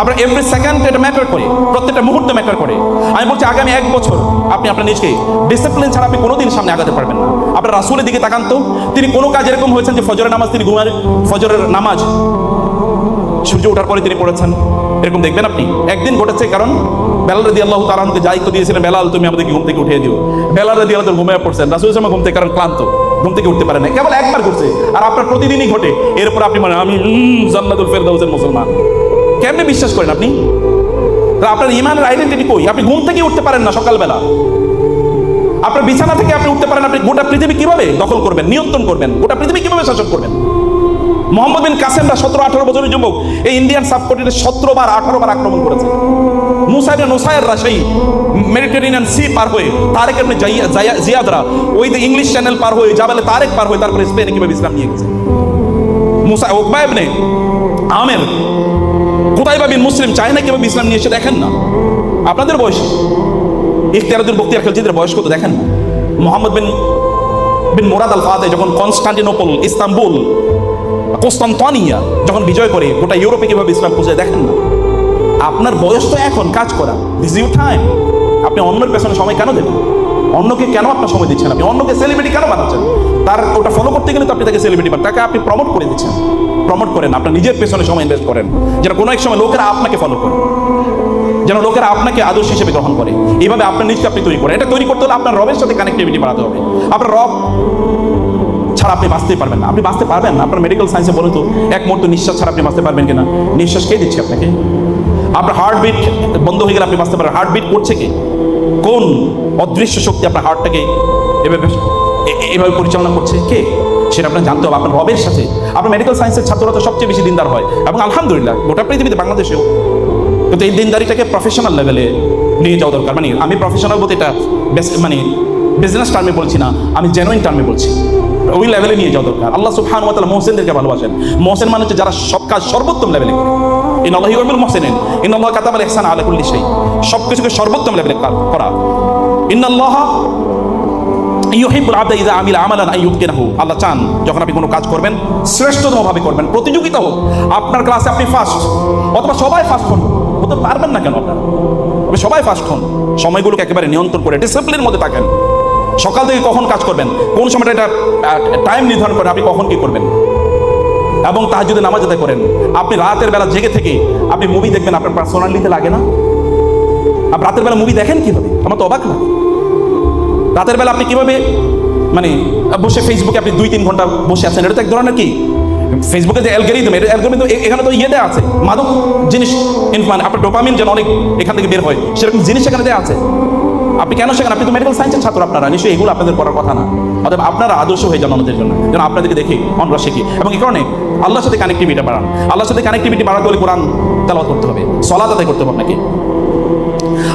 আপনার every second এটা matter করে, প্রত্যেকটা মুহূর্ত ম্যাটার করে। আমি বলছি, আগামী এক বছর আপনি আপনার নিজকে ডিসিপ্লিন ছাড়া আপনি কোনোদিন সামনে আগাতে পারবেন না। আপনার রাসুলের দিকে তাকান তো, তিনি কোনো কাজ এরকম হয়েছেন যে ফজরের নামাজ তিনি ঘুমার ফজরের নামাজ সূর্য ওঠার পরে তিনি পড়েছেন? এরকম দেখবেন আপনি? একদিন ঘটেছে কারণ বেলাল রদি আল্লাহ তালাহকে দায়িত্ব দিয়েছিলেন, বেলাল, তুমি আমাদেরকে ঘুম থেকে উঠিয়ে দিও। বেলাল রদি আল্লাহ ঘুমিয়ে পড়ছেন, রাসুল ইসলাম ঘুম থেকে কারণ ক্লান্ত, ঘুম থেকে উঠতে পারে না কেবল একবার ঘুরছে, আর আপনার প্রতিদিনই ঘটে। এরপর আপনি মানে আমি জান্নাতুল ফেরদাউসের মুসলমান। কেমনে বিশ্বাস করেন আপনি? আপনার ইমানের আইডেন্টিটি কই? আপনি ঘুম থেকে উঠতে পারেন না সকালবেলা। আপনার বিছানা থেকে আপনি উঠতে পারেন আপনি গোটা পৃথিবী কীভাবে দখল করবেন, নিয়ন্ত্রণ করবেন, গোটা পৃথিবী কীভাবে শাসন করবেন? মোহাম্মদ বিন কাসেমরা সতেরো আঠারো বছরের যুবক, এই ইন্ডিয়ান সাবকন্টিনেন্টে সতেরো বার, আঠারো বার আক্রমণ করেছে। মুসাইবের নোসায়েররা সেই মেডিটেরিয়ান সি পার হয়ে, তারেক এমনি জিয়াদরা, ওই যে ইংলিশ চ্যানেল পার হয়ে, জাবেলে তারেক পার হয়ে, তারপরে স্পেনে কীভাবে ইসলাম নিয়ে গেছে? মুসা ওকবা ইবনে আমের কোথায় বিন মুসলিম চায় না কীভাবে ইসলাম নিয়ে এসে দেখেন না? আপনাদের বয়স ইখতিয়ারুদ্দিন বক্তিয়ার খেলজিদের বয়স কত দেখেন না? মোহাম্মদ বিন বিন মোরাদ আল ফাতে যখন কনস্টান্টিনোপল, ইস্তাম্বুল, কোস্তান্তনিয়া যখন বিজয় করে, গোটা ইউরোপে কীভাবে ইসলাম পৌঁছে দেখেন না? আপনার বয়স তো এখন, কাজ করা দিস ইউ টাইম আপনি অন্যের পেছনে সময় কেন দেবেন? অন্যকে কেন আপনার সময় দিচ্ছেন আপনি? অন্যকে সেলিব্রিটি কেন বানাচ্ছেন? তার ওটা ফলো করতে গেলে তো আপনি তাকে সেলিব্রিটি বানান তাকে আপনি প্রমোট করে দিচ্ছেন। প্রমোট করেন, আপনার নিজের পেছনে সময় ইনভেস্ট করেন। যেন কোনো এক সময় লোকেরা আপনাকে ফলো করে। যেন লোকেরা আপনাকে আদর্শ হিসেবে গ্রহণ করে। এইভাবে আপনার নিজকে আপনি তৈরি করেন। এটা তৈরি করতে হলে আপনার রবের সাথে কানেক্টিভিটি বাড়াতে হবে। আপনার রব ছাড়া আপনি বাঁচতেই পারবেন না। আপনি বাঁচতে পারবেন না। আপনার মেডিকেল সায়েন্সে বলুন তো, এক মুহূর্ত নিঃশ্বাস ছাড়া আপনি বাঁচতে পারবেন কিনা? নিঃশ্বাস কে দিচ্ছে আপনাকে? আপনার হার্টবিট বন্ধ হয়ে গেলে আপনি বাঁচতে পারেন হার্টবিট করছে কি? কোন অদৃশ্য শক্তি আপনার হার্টটাকে এভাবে এভাবে পরিচালনা করছে? কে? সেটা আপনার জানতে হবে। আপনার রবের সাথে। আপনার মেডিকেল সায়েন্সের ছাত্ররা তো সবচেয়ে বেশি দিনদার হয়। এবং আলহামদুলিল্লাহ, গোটা পৃথিবীতে বাংলাদেশেও। কিন্তু এই দিনদারিটাকে প্রফেশনাল লেভেলে নিয়ে যাওয়া দরকার। মানে আমি প্রফেশনাল বলতে এটা মানে বিজনেস টার্মে বলছি না। আমি জেনুইন টার্মে বলছি। ওই লেভেলে নিয়ে যাওয়া দরকার। আল্লাহ সুবহান ওয়া তাআলা মোহসেনদেরকে ভালোবাসেন। মোহসেন মানে হচ্ছে যারা সব কাজ সর্বোত্তম লেভেলে করে ইন আল্লাহ ইউহিব্বুল মুহসিনিন। ইন আল্লাহ কাতাবাল ইহসান আলা কুল্লি শাই সব কিছুকে সর্বোত্তম লেভেলে করা ইন আল্লাহ ইউহিব্বুল আবদা আমিলা আমালান আল্লাহ চান যখন আপনি কোনো কাজ করবেন শ্রেষ্ঠতম ভাবে করবেন। প্রতিযোগিতা হোক, আপনার ক্লাসে আপনি ফার্স্ট অথবা সবাই ফার্স্ট হন। হতে পারবেন না কেন আপনারা? সবাই ফার্স্ট হন। সময়গুলোকে একেবারে নিয়ন্ত্রণ করে ডিসিপ্লিনের মধ্যে থাকেন। সকাল থেকে কখন কাজ করবেন? কোন সময়টা এটা টাইম নির্ধারণ করেন আপনি কখন কি করবেন? এবং তাহার যদি নামাজ আদায় করেন। আপনি রাতের বেলা জেগে থেকে আপনি মুভি দেখবেন, আপনার পার্সোনালিতে লাগে না? আপনি রাতের বেলা মুভি দেখেন কীভাবে? আমার তো অবাক লাগে। রাতের বেলা আপনি কীভাবে মানে বসে ফেসবুকে আপনি দুই তিন ঘণ্টা বসে আছেন? এটা তো এক ধরনের কি? ফেসবুকে যে অ্যালগোরিদম এটা অ্যালগোরিদম এখানে তো ইয়েতে আছে। মাদক জিনিস ইনফ্লান আপনার ডোপামিন যেন অনেক এখান থেকে বের হয়, সেরকম জিনিস এখানে দেওয়া আছে। আপনি কেন সেখানে আপনি তো মেডিকেল সায়েন্সের ছাত্র আপনারা। নিশ্চয়ই এগুলো আপনাদের পড়ার কথা না। অতএব আপনারা আদর্শ হয়ে যান অন্যদের জন্য। যেন আপনাদেরকে দেখে, অন্যরা শিখি। এবং এই কারণে আল্লাহর সাথে কানেক্টিভিটি বাড়ান। আল্লাহর সাথে কানেক্টিভিটি বাড়াতে হলে কোরআন তেলাওয়াত করতে হবে। সলাত আদায় করতে হবে আপনাকে।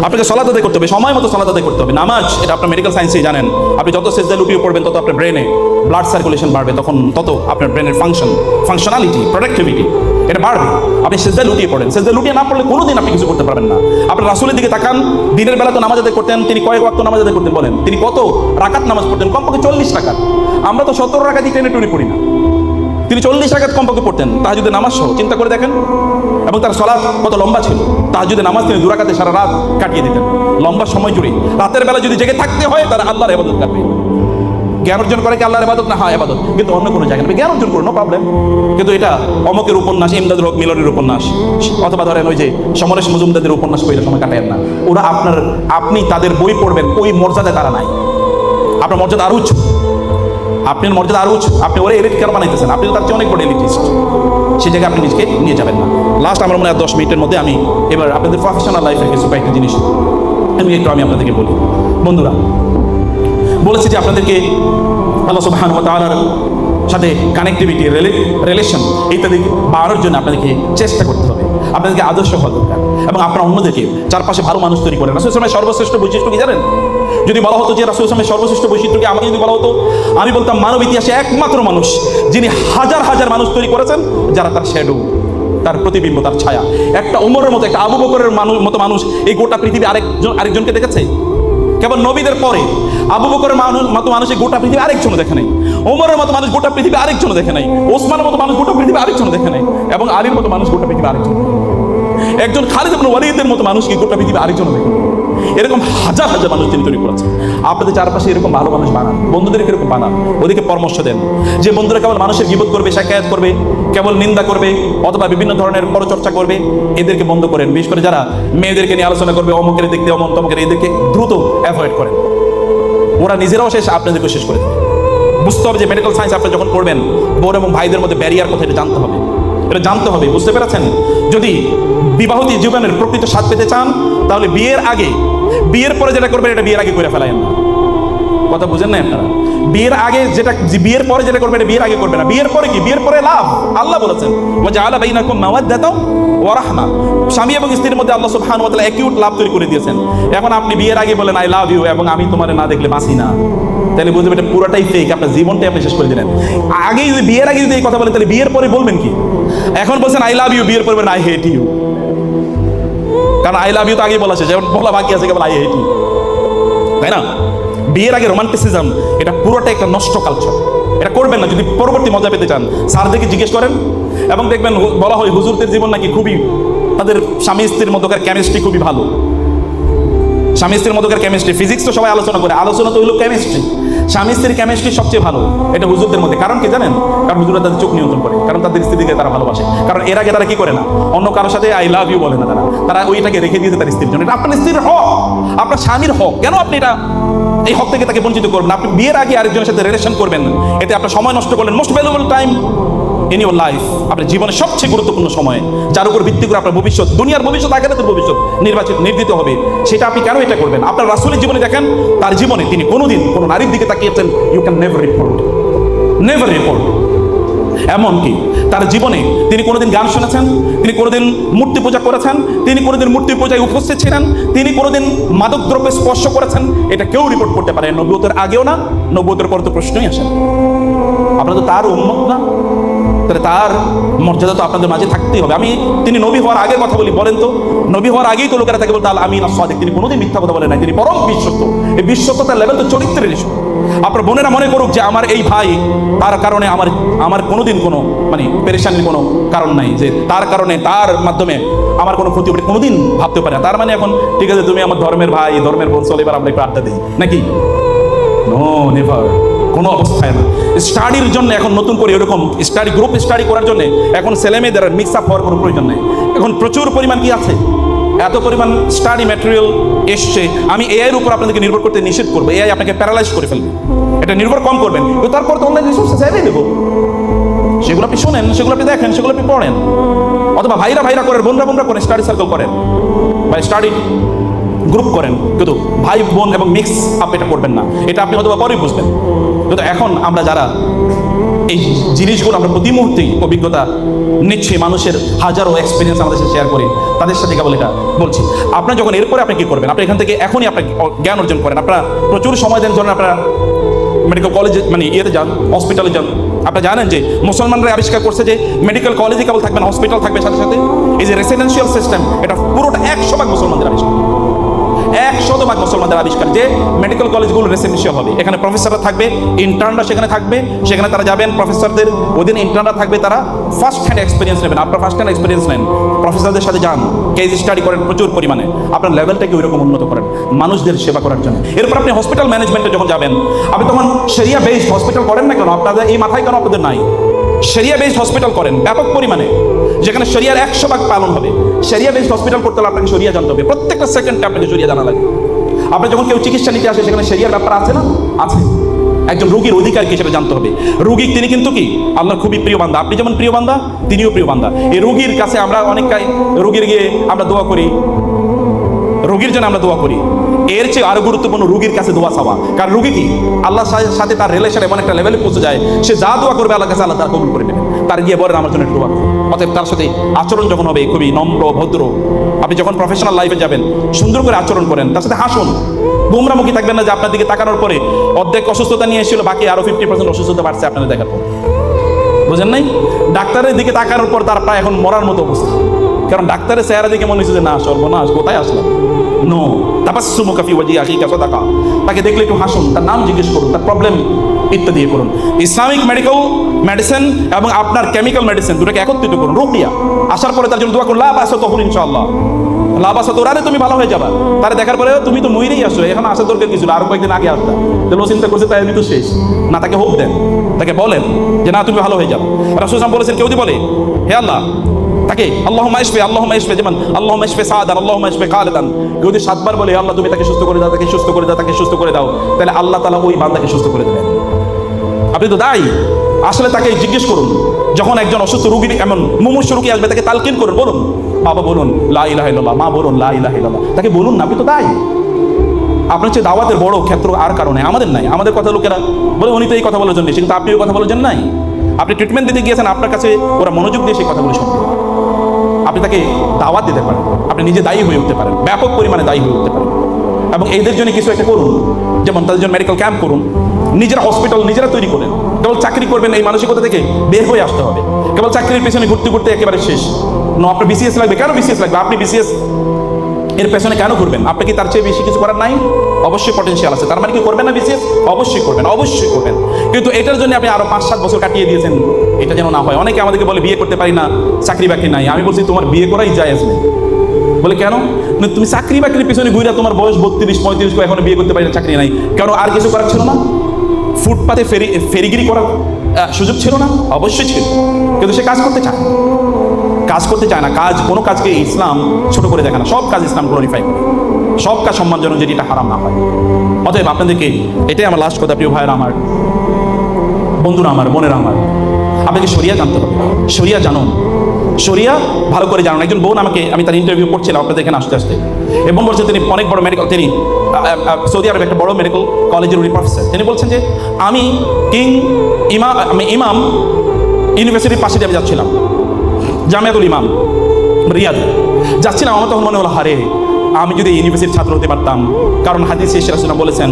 আপনাকে সলাত আদায় করতে হবে। সময় মতো সলাত আদায় করতে হবে। নামাজ, এটা আপনার মেডিকেল সায়েন্সেই জানেন। আপনি যত সেজদা লুটিয়ে পড়বেন, তত আপনার ব্রেনে ব্লাড সার্কুলেশন বাড়বে। তখন তত আপনার ব্রেনের ফাংশন ফাংশনালিটি প্রোডাক্টিভিটি এটা বাড়বে। আপনি সেজদা লুটিয়ে পড়েন। সেজদা লুটিয়ে না পড়লে কোনোদিন আপনি কিছু করতে পারবেন না। আপনি রাসুলের দিকে তাকান, দিনের বেলা তো নামাজ আদায় করতেন, তিনি কয়েক ওয়াক্ত নামাজ আদায় করতেন বলেন। তিনি কত রাকাত নামাজ পড়তেন? কমপক্ষে চল্লিশ রাকাত। আমরা তো সতেরো রাকাতই টেনে টুনি পড়ি না। তিনি চল্লিশ রাকাত কমপক্ষে পড়তেন। তাহাজুদে নামাজ সহ, চিন্তা করে দেখেন। এবং তার সলাৎ কত লম্বা ছিল। তাহাজুদে নামাজ তিনি দুরাকাতে সারা রাত কাটিয়ে দিতেন। লম্বা সময় জুড়ে। রাতের বেলা যদি জেগে থাকতে হয় তারা আল্লাহর এবাদত কাটবে। জ্ঞান অর্জন করে কি আল্লাহর এবাদত না, হয় এবাদত কিন্তু অন্য কোনো জায়গায়। জ্ঞান অর্জন করো নো প্রবলেম কিন্তু এটা অমকের উপন্যাস, ইমদাদুল হক মিলনের উপন্যাস। অথবা ধরেন ওই যে সমরেশ মজুমদাদের উপন্যাস পড়ে সময় কাটায়েন না। ওরা আপনার, আপনি তাদের বই পড়বেন, ওই মর্যাদায় তারা নাই। আপনার মর্যাদা আরও উচ্চ। আপনার মর্যাদা আরও উঁচু আপনি ওরা এলিট কেন বানাইতেছেন? আপনি তার চেয়ে অনেক বড় এলিটিস্ট সেই জায়গায় আপনি নিজেকে নিয়ে যাবেন না। লাস্ট আমার মনে হয় দশ মিনিটের মধ্যে আমি এবার আপনাদের প্রফেশনাল লাইফের কিছু কয়েকটা জিনিস আমি একটু আমি আপনাদেরকে বলি। বন্ধুরা বলেছি যে আপনাদেরকে আল্লাহ সুবহান ওয়া তাআলার সাথে কানেক্টিভিটি রিলেশন ইত্যাদি বাড়ানোর জন্য আপনাদেরকে চেষ্টা করতে হবে। আপনাদেরকে আদর্শ হওয়া দরকার। এবং আপনারা অন্যদেরকে চারপাশে ভালো মানুষ তৈরি করেন। রাসুল ইসলামের সর্বশ্রেষ্ঠ বৈশিষ্ট্য কি জানেন? যদি বলা হতো যে রাসুল ইসলামের সর্বশ্রেষ্ঠ বৈশিষ্ট্য কি, আমাকে যদি বলা হতো, আমি বলতাম মানব ইতিহাসে একমাত্র মানুষ যিনি হাজার হাজার মানুষ তৈরি করেছেন, যারা তার শ্যাডো তার প্রতিবিম্ব, তার ছায়া। একটা উমরের মতো, একটা আবু বকরের মানুষ মতো মানুষ এই গোটা পৃথিবী আরেকজন আরেকজনকে দেখেছে? কেবল নবীদের পরে আবু বকরের মানুষ মতো মানুষ গোটা পৃথিবী আরেকজনও দেখে নাই। ওমরের মতো মানুষ গোটা পৃথিবী আরেকজনও দেখে নাই। ওসমানের মতো মানুষ গোটা পৃথিবী আরেকজনও দেখে নাই এবং আলীর মতো মানুষ গোটা পৃথিবী আরেকজন একজন খালিদ ওয়ালিদের মতো মানুষকে গোটা পৃথিবী আরেকজন দেখুন এরকম হাজার হাজার মানুষ তিনি তৈরি করেছেন। আপনাদের চারপাশে এরকম ভালো মানুষ বানান। বন্ধুদেরকে এরকম বানান? ওদেরকে পরামর্শ দেন। যে বন্ধুরা কেবল মানুষের বিপদ করবে শাকায়াত করবে, কেবল নিন্দা করবে, অথবা বিভিন্ন ধরনের পরচর্চা করবে, এদেরকে বন্ধ করেন। বিশেষ করে যারা মেয়েদেরকে নিয়ে আলোচনা করবে, অমুকের দেখতে অমুক, তমুকের, এদেরকে দ্রুত অ্যাভয়েড করেন। ওরা নিজেরাও শেষ আপনাদেরকে শেষ করে দেবে। বুঝতে হবে যে মেডিকেল সায়েন্স আপনি যখন পড়বেন বোন এবং ভাইদের মধ্যে ব্যারিয়ার কথা এটা জানতে হবে। এটা জানতে হবে, বুঝতে পেরেছেন? যদি বিবাহতী জীবনের প্রকৃত স্বাদ পেতে চান, তাহলে বিয়ের আগে বিয়ের পরে যেটা করবেন, এটা বিয়ের আগে করে ফেলায় না কথা বুঝেন না আপনারা? বিয়ের আগে যেটা বিয়ের পরে যেটা করবে এটা বিয়ের আগে করবে না। বিয়ের পরে কি? বিয়ের পরে লাভ। আল্লাহ বলেছেন ও যে আলা বাইনাকুম মাওয়াদ্দাতাও ওয়া রাহমা। স্বামী এবং স্ত্রীর মধ্যে আল্লাহ সুবহানাহু ওয়া তাআলা অ্যাকিউট লাভ তৈরি করে দিয়েছেন। এখন আপনি বিয়ের আগে বলেন আই লাভ ইউ এবং আমি তোমারে না দেখলে বাঁচি না। তাহলে বুঝবেন, এটা পুরোটাই ফেক আপনার জীবনটাই আপনি শেষ করে দিলেন। আগে যদি বিয়ের আগে যদি এই কথা বলেন, তাহলে বিয়ের পরে বলবেন কি? এখন বলছেন আই লাভ ইউ বিয়ের পরে আই হেট ইউ কারণ আই লাভ ইউ তো আগেই বলা শেষ যেমন বলা বাকি আছে কেবল আই হেট ইউ তাই না? বিয়ের আগে রোমান্টিসিজম এটা পুরোটা একটা নষ্ট কালচার এটা করবেন না, যদি পরবর্তী মজা পেতে চান। স্যারদেরকে জিজ্ঞেস করেন, এবং দেখবেন বলা হয় হুজুরদের জীবন নাকি খুবই, তাদের স্বামী স্ত্রীর মধ্যকার কেমিস্ট্রি খুবই ভালো। স্বামী স্ত্রীর মধ্যকার কেমিস্ট্রি ফিজিক্স তো সবাই আলোচনা করে, আলোচনা তো হলো কেমিস্ট্রি স্বামী স্ত্রীর কেমিস্ট্রি সবচেয়ে ভালো। এটা হুজুরদের মধ্যে। কারণ কি জানেন? কারণ হুজুরা তাদের চোখ নিয়ন্ত্রণ করে। কারণ তাদের স্ত্রীকে তারা ভালোবাসে। কারণ এর আগে তারা কি করে না? অন্য কারোর সাথে আই লাভ ইউ বলে না তারা। তারা ওইটাকে রেখে দিয়েছে তার স্ত্রীর জন্য। এটা আপনার স্ত্রীর হক। আপনার স্বামীর হক। কেন আপনি এটা এই হক থেকে তাকে বঞ্চিত করবেন আপনি বিয়ের আগে আরেকজনের সাথে রিলেশন করবেন এতে আপনার সময় নষ্ট করলেন। Most valuable time in your life আপনার জীবনের সবচেয়ে গুরুত্বপূর্ণ সময়। যার উপর ভিত্তি করে আপনার ভবিষ্যৎ দুনিয়ার ভবিষ্যৎ আগামীদের ভবিষ্যৎ নির্বাচিত নির্দিত হবে। সেটা আপনি কেন এটা করবেন? আপনার রাসুলের জীবনে দেখেন, তার জীবনে তিনি কোনোদিন কোনো নারীর দিকে তাকিয়েছেন you can never report never report এমনকি তার জীবনে তিনি কোনোদিন গান শুনেছেন, তিনি কোনোদিন মূর্তি পূজা করেছেন, তিনি কোনোদিন মূর্তি পূজায় উপস্থিত ছিলেন, তিনি কোনোদিন মাদক দ্রব্যে স্পর্শ করেছেন, এটা কেউ রিপোর্ট করতে পারে। নব্বতের আগেও না নব্বতের পর তো প্রশ্নই আসে না। আপনারা তো তার উন্মত না। তাহলে তার মর্যাদা তো আপনাদের মাঝে থাকতেই হবে। আমি, তিনি নবী হওয়ার আগের কথা বলি, বলেন তো, নবী হওয়ার আগেই তো লোকেরা থাকে বলতে আমি না সাদিক তিনি কোনোদিন মিথ্যা কথা বলেন নাই। তিনি পরম বিশ্বস্ত। এই বিশ্বস্ততার লেভেল তো চরিত্রের ইস্যু আপনার বোনেরা মনে করুক যে আমার এই ভাই, তার কারণে আমার আমার কোনোদিন কোনো মানে পেরেশানির কোনো কারণ নাই, যে তার কারণে, তার মাধ্যমে আমার কোনো ক্ষতি হবে, কোনোদিন ভাবতে পারে তার মানে এখন, ঠিক আছে, তুমি আমার ধর্মের ভাই, ধর্মের বোন, চলে এবার আমরা একটু আড্ডা দিই। নাকি? নো নেভার কোনো অবস্থায় না। স্টাডির জন্য এখন নতুন করে এরকম স্টাডি গ্রুপ স্টাডি করার জন্য এখন ছেলেমেয়েদের মিক্স আপ হওয়ার কোনো প্রয়োজন নেই। এখন প্রচুর পরিমাণ কি আছে? এত পরিমাণ স্টাডি ম্যাটেরিয়াল এসছে, আমি এআইয়ের উপর আপনাদেরকে নির্ভর করতে নিষেধ করব। এআই আপনাকে প্যারালাইজ করে ফেলবে। এটা নির্ভর কম করবেন। তো তারপর তো অনলাইন রিসোর্সেস অ্যাভেলেবল সেগুলো আপনি শোনেন, সেগুলো আপনি দেখেন, সেগুলো আপনি পড়েন। অথবা ভাইরা ভাইরা করেন, বোনরা বোনরা করেন স্টাডি সার্কেল করেন। বা স্টাডি গ্রুপ করেন। কিন্তু ভাই, বোন এবং মিক্স আপ এটা করবেন না। এটা আপনি হয়তো বা পরেই বুঝবেন। কিন্তু এখন আমরা যারা এই জিনিসগুলো আমরা প্রতি মুহূর্তেই অভিজ্ঞতা নিচ্ছি, মানুষের হাজারো এক্সপিরিয়েন্স আমাদের সাথে শেয়ার করি। তাদের সাথে কেবল এটা বলছি। আপনার যখন এরপরে আপনি কি করবেন? আপনি এখান থেকে এখনই আপনার জ্ঞান অর্জন করেন। আপনারা প্রচুর সময় দেন যখন আপনারা মেডিকেল কলেজে মানে ইয়েতে যান হসপিটালে যান। আপনারা জানেন যে মুসলমানরা আবিষ্কার করছে যে মেডিকেল কলেজে কেবল থাকবে না হসপিটাল থাকবে সাথে সাথে। এই যে রেসিডেন্সিয়াল সিস্টেম এটা পুরোটা একশো ভাগ মুসলমানদের আবিষ্কার। এক শতভাগ মুসলমানদের আবিষ্কার যে মেডিকেল কলেজগুলো রেসিডেন্সিয়াল হবে। এখানে প্রফেসররা থাকবে ইন্টার্নরা সেখানে থাকবে, সেখানে তারা যাবেন প্রফেসরদের ওদিন ইন্টার্নরা থাকবে, তারা ফার্স্ট হ্যান্ড এক্সপিরিয়েন্স নেবেন। আপনার ফার্স্ট হ্যান্ড এক্সপিরিয়েন্স নেন। প্রফেসরদের সাথে যান কেজ স্টাডি করেন প্রচুর পরিমাণে। আপনার লেভেলটাকে ওইরকম উন্নত করেন? মানুষদের সেবা করার জন্য। এরপর আপনি হসপিটাল ম্যানেজমেন্টে যখন যাবেন, আপনি তখন সেরিয়া বেসড হসপিটাল করেন না কেন? আপনাদের এই মাথায় কেন আপনাদের নাই? সেরিয়া বেসড হসপিটাল করেন, ব্যাপক পরিমাণে। যেখানে শরিয়ার একশো ভাগ পালন হবে। শরিয়া বেসড হসপিটাল করতে হলে আপনাকে শরিয়া জানতে হবে। প্রত্যেকটা সেকেন্ডে আপনাকে শরিয়া জানা লাগে। আপনি যখন কেউ চিকিৎসা নিতে আসে, সেখানে শরিয়ার ব্যাপার আছে না? আছে। একজন রোগীর অধিকার কি সেটা জানতে হবে। রোগী তিনি কিন্তু কি? আল্লাহর খুবই প্রিয় বান্দা। আপনি যেমন প্রিয় বান্ধা তিনিও প্রিয় বান্দা। এই রোগীর কাছে আমরা অনেকটাই, রোগীর গিয়ে আমরা দোয়া করি। রোগীর জন্য আমরা দোয়া করি। এর চেয়ে আরও গুরুত্বপূর্ণ রোগীর কাছে দোয়া চাওয়া। কারণ রোগী কি? আল্লাহর সাথে তার রিলেশন এমন একটা লেভেলে পৌঁছে যায়, সে যা দোয়া করবে আল্লাহ কাছে আল্লাহ তার কবুল করে নেবে তার গিয়ে বলেন আমার জন্য একটু দোয়া অতএব তার সাথে আচরণ যখন হবে, খুবই নম্র, ভদ্র, আপনি যখন প্রফেশনাল লাইফে যাবেন, সুন্দর করে আচরণ করেন, তার সাথে হাসুন। বুমরামুখী থাকবেন না যে আপনার দিকে তাকানোর পরে অর্ধেক অসুস্থতা নিয়ে এসেছিল, বাকি আরও ফিফটি পার্সেন্ট অসুস্থতা বাড়ছে, আপনাদের দেখার পর। বুঝেন নাই? ডাক্তারের দিকে তাকানোর পর তার প্রায় এখন মরার মতো অবস্থা। কারণ ডাক্তারের চেহারা দেখে মনে হচ্ছে যে, না, সর্বনাশ, কোথায় আসলাম? নো তাপাসুমু কাফি ওয়াজি আখিকা, সাদাকা। তাকে দেখলে একটু হাসুন, তার নাম জিজ্ঞেস করুন, তার প্রবলেম ইত্যাদি ইয়ে করুন। ইসলামিক মেডিকেল মেডিসিন এবং আপনার কেমিক্যাল মেডিসিন দুটাকে একত্রিত করুন রোকিয়া আসার পরে তার জন্য দোয়া করুন লাভ আসো তখন ইনশাআল্লাহ। লাভ আসো তোর আরে তুমি ভালো হয়ে যাবা। তারে দেখার পরে তুমি তো মইরেই আসো, এখন আসার দরকার কিছু আরও কয়েকদিন আগে আসতা। তাহলে চিন্তা করছে, তাই আমি তো শেষ। না, তাকে হোপ দেন। তাকে বলেন যে, না, তুমি ভালো হয়ে যাও। রাসুল বলেছেন, কেউ যদি বলে, হে আল্লাহ তাকে আল্লাহ মাইশফে আল্লাহ মাইশফে যেমন আল্লাহ মাইশফে সাদান আল্লাহ মাইশফে খালেদান কেউ যদি সাতবার বলে আল্লাহ, তুমি তাকে সুস্থ করে দাও, তাকে সুস্থ করে দাও, তাকে সুস্থ করে দাও, তাহলে আল্লাহ তালা ওই বান্দাকে সুস্থ করে দেবেন। আপনি তো দায়ী। আসলে তাকে জিজ্ঞেস করুন, যখন একজন অসুস্থ রুগী, এমন মুমূর্ষ রুগী আসবে, তাকে তালকিন করুন, বলুন, বাবা, বলুন, লা ইলাহা মা, বলুন, লা ইলাহা ইল্লাল্লাহ। তাকে বলুন না, আপনি তো দায়ী। আপনার হচ্ছে দাওয়াতের বড় ক্ষেত্র আর কারণে আমাদের নাই। আমাদের কথা লোকেরা বলে, উনি তো এই কথা বলার জন্য কিন্তু আপনি ওই কথা বলার জন্য নাই। আপনি ট্রিটমেন্ট দিতে গিয়েছেন, আপনার কাছে ওরা মনোযোগ দিয়ে সেই কথাগুলো শুনবে। আপনি তাকে দাওয়াত দিতে পারেন। আপনি নিজে দায়ী হয়ে উঠতে পারেন। ব্যাপক পরিমাণে দায়ী হয়ে উঠতে পারেন। এবং এদের জন্য কিছু একটা করুন। যেমন তাদের জন্য মেডিকেল ক্যাম্প করুন। নিজেরা হসপিটাল নিজেরা তৈরি করেন। কেবল চাকরি করবেন এই মানসিকতা থেকে বের হয়ে আসতে হবে। কেবল চাকরির পেছনে ঘুরতে ঘুরতে একেবারে শেষ। না, আপনার বিসিএস লাগবে? কেন বিসিএস লাগবে? আপনি বিসিএস এর পেছনে কেন ঘুরবেন? আপনি কি তার চেয়ে বেশি কিছু করার নাই? অবশ্যই পটেনশিয়াল আছে। তার মানে কি করবেন না বিসিএস অবশ্যই করবেন অবশ্যই করবেন। কিন্তু এটার জন্য আপনি আরও পাঁচ সাত বছর কাটিয়ে দিয়েছেন। এটা যেন না হয়। অনেকে আমাদেরকে বলে, বিয়ে করতে পারি না, চাকরি বাকরি নাই। আমি বলছি, তোমার বিয়ে করাই যায় আসবে বলে, কেন? তুমি চাকরি বাকরির পিছনে ঘুরে তোমার বয়স বত্রিশ, পঁয়ত্রিশ এখনও বিয়ে করতে পারি না, চাকরি নাই। কেন আর কিছু করার ছিল না? ফুটপাতে ফেরি, ফেরিগিরি করার সুযোগ ছিল না? অবশ্যই ছিল। কিন্তু সে কাজ করতে চায়। কাজ করতে চায় না, কাজ, কোনো কাজকে ইসলাম ছোট করে দেখে না, সব কাজ ইসলাম গ্লোরিফাই করে। সব কাজ সম্মানজনক যেটি এটা হারাম না হয়। অতএব আপনাদেরকে এটাই আমার লাস্ট কথা, প্রিয় ভাইয়ের আমার, বন্ধুরা আমার, বোনেরা আমার। আপনাকে সরিয়া জানতে হবে সরিয়া জানুন। সরিয়া ভালো করে জানুন। একজন বোন আমাকে, আমি তার ইন্টারভিউ করছিলাম, আপনাদের এখানে আসতে আসতে। এবং বলছে, তিনি অনেক বড় মেডিকেল তিনি সৌদি আরবে একটা বড় মেডিকেল কলেজের উনি প্রফেসর তিনি বলছেন যে, আমি কিং ইমাম ইমাম ইউনিভার্সিটির পাশে দিয়ে আমি যাচ্ছিলাম। জামিয়াতুল ইমাম, রিয়াদ। যাচ্ছিলাম আমার তখন মনে হলো, হারে, আমি যদি ইউনিভার্সিটির ছাত্র হতে পারতাম। কারণ হাদিস শেষ রাসুল বলেছেন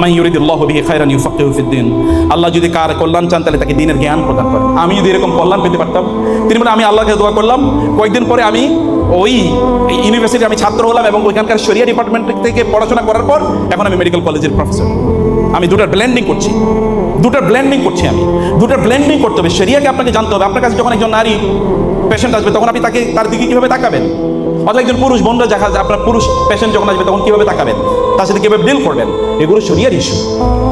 মাই ইউরিদুল্লাহ বিহি খায়রান ইউফাক্কিহু ফিদ্দিন আল্লাহ যদি কার কল্যাণ চান, তাহলে তাকে দিনের জ্ঞান প্রদান করেন। আমি যদি এরকম কল্যাণ পেতে পারতাম, তিনি বলে আমি আল্লাহকে দোয়া করলাম। কয়েকদিন পরে আমি ওই ইউনিভার্সিটি আমি ছাত্র হলাম এবং ওইখানকার শরিয়া ডিপার্টমেন্ট থেকে পড়াশোনা করার পর, এখন আমি মেডিকেল কলেজের প্রফেসর আমি দুটার ব্লেন্ডিং করছি। দুটার ব্লেন্ডিং করছি আমি। দুটার ব্লেন্ডিং করতে হবে। সেরিয়াকে আপনাকে জানতে হবে, আপনার কাছে যখন একজন নারী পেশেন্ট আসবে, তখন আপনি তাকে, তার দিকে কীভাবে তাকাবেন? অথবা একজন পুরুষ বোনরা দেখা যায় আপনার পুরুষ পেশেন্ট যখন আসবে, তখন কীভাবে তাকাবেন? তার সাথে কীভাবে ডিল করবেন? এগুলো শরিয়ার ইস্যু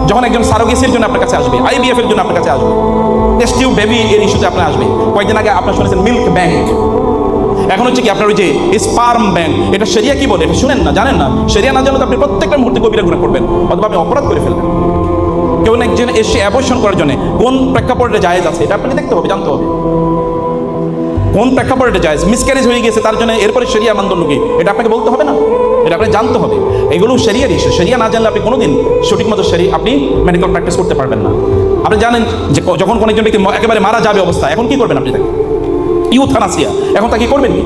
যখন একজন সারোগেসির জন্য আপনার কাছে আসবে আইবিএফ এর জন্য আপনার কাছে আসবে টেস্টিউ বেবি এর ইস্যুতে আপনার আসবে। কয়েকদিন আগে আপনার শুনেছেন মিল্ক ব্যাংক এখন হচ্ছে কি, আপনার ওই যে স্পার্ম ব্যাংক এটা সেরিয়া কি বলে? এটা শুনেন না, জানেন না? সেরিয়া না জানলে আপনি প্রত্যেকটা মুহূর্তে কবিরা গুণা করবেন অথবা আপনি অপরাধ করে ফেলবেন। একজন এসে অ্যাবর্শন করার জন্য কোন প্রেক্ষাপটে জায়েজ আছে? এটা আপনাকে দেখতে হবে, জানতে হবে। কোন প্রেক্ষাপটে জায়েজ? মিসক্যারেজ হয়ে গেছে তার জন্য এরপরে সেরিয়া মানদণ্ড কি? এটা আপনাকে বলতে হবে না? এটা আপনি জানতে হবে। এগুলো সেরিয়ার ইস্যু সেরিয়া না জানলে আপনি কোনোদিন সঠিক মতো সেরি আপনি মেডিকেল প্র্যাকটিস করতে পারবেন না। আপনি জানেন যে যখন কোনো একজন ব্যক্তি একেবারে মারা যাবে অবস্থা এখন কি করবেন আপনি তাকে? ইউথানাসিয়া। এখন তাকে করবেন কি?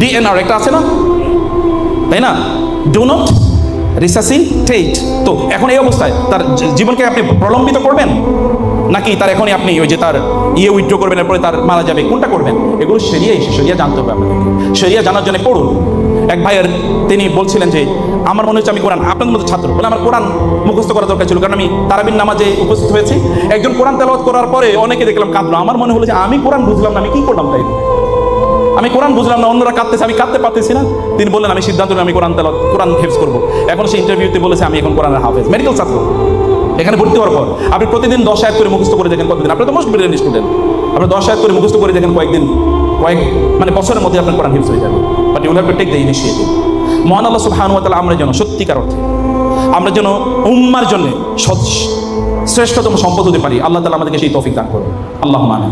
ডিএনআর একটা আছে না? তাই না? ডু নট রিসাসিটেট তো এখন এই অবস্থায় তার জীবনকে আপনি প্রলম্বিত করবেন? নাকি তার এখনই আপনি ওই যে তার ইয়ে উইথড্র করবেন, এরপরে তার মারা যাবে? কোনটা করবেন? এগুলো সেরিয়া এসে সেরিয়া জানতে হবে আপনাদেরকে সেরিয়া জানার জন্য পড়ুন। এক ভাইয়ের, তিনি বলছিলেন যে, আমার মনে হচ্ছে আমি কোরআন, আপনাদের মতো ছাত্র। বলে, আমার কোরআন মুখস্থ করা দরকার ছিল। কারণ আমি তারাবিন নামাজে উপস্থিত হয়েছি। একজন কোরআন তেলাওয়াত করার পরে অনেকে দেখলাম কাঁদলো। আমার মনে হলো যে আমি কোরআন বুঝলাম না, আমি কি করলাম তাই? আমি কোরআন বুঝলাম না, অন্যরা কাঁদতেছে, আমি কাঁদতে পারতেছি না। তিনি বললেন, আমি সিদ্ধান্ত আমি কোরআন তেল কোরআন হেফজ করব। এখন সে ইন্টারভিউতে বলেছে, আমি এখন কোরআনের হাফেজ মেডিকেল ছাত্র। এখানে ভর্তি হওয়ার পর আপনি প্রতিদিন দশ আয়াত করে মুখস্থ করে দেখেন কতদিন। আপনি তো মোস্ট ব্রিলিয়েন্ট স্টুডেন্ট আপনি দশ আয়াত করে মুখস্থ করে দেখেন কয়েকদিন, কয়েক মানে বছরের মধ্যে আপনার কোরআন হেফজ হয়ে যাবে। But you'll have to take the initiative মহান আল্লাহ সুবহানাহু ওয়া তাআলা আমরা যেন সত্যিকার অর্থে, আমরা যেন উম্মার জন্য শ্রেষ্ঠতম সম্পদ হতে পারি। আল্লাহ তাআলা আমাদেরকে সেই তৌফিক দান করুন। আল্লাহ মানে